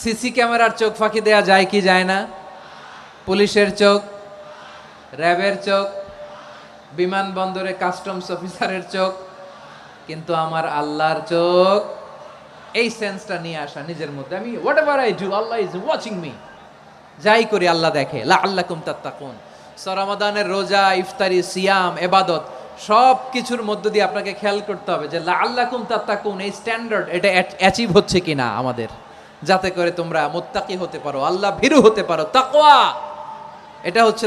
CC ক্যামেরার চোখ ফাঁকি দেয়া যায় কি যায় না? পুলিশের চোখ, র্যাবের চোখ, বিমানবন্দরে কাস্টমস অফিসারের চোখ, কিন্তু আমার আল্লাহর চোখ। এই সেন্সটা নিয়ে আসা নিজের মধ্যে। আমি whatever I do Allah is watching me যাই করি আল্লাহ দেখে। লা আল্লাহ কুম তাত্তাকুন সরামাদানের রোজা, ইফতারি, সিয়াম, এবাদত সব কিছুর মধ্য দিয়ে আপনাকে খেয়াল করতে হবে যে লা আল্লাহ কুম তাত্তাকুন, এই স্ট্যান্ডার্ড এটা অ্যাচিভ হচ্ছে কিনা আমাদের। যাতে করে তোমরা মোত্তাকি হতে পারো আল্লাহ ভীরু হতে পারো তাকওয়া। এটা হচ্ছে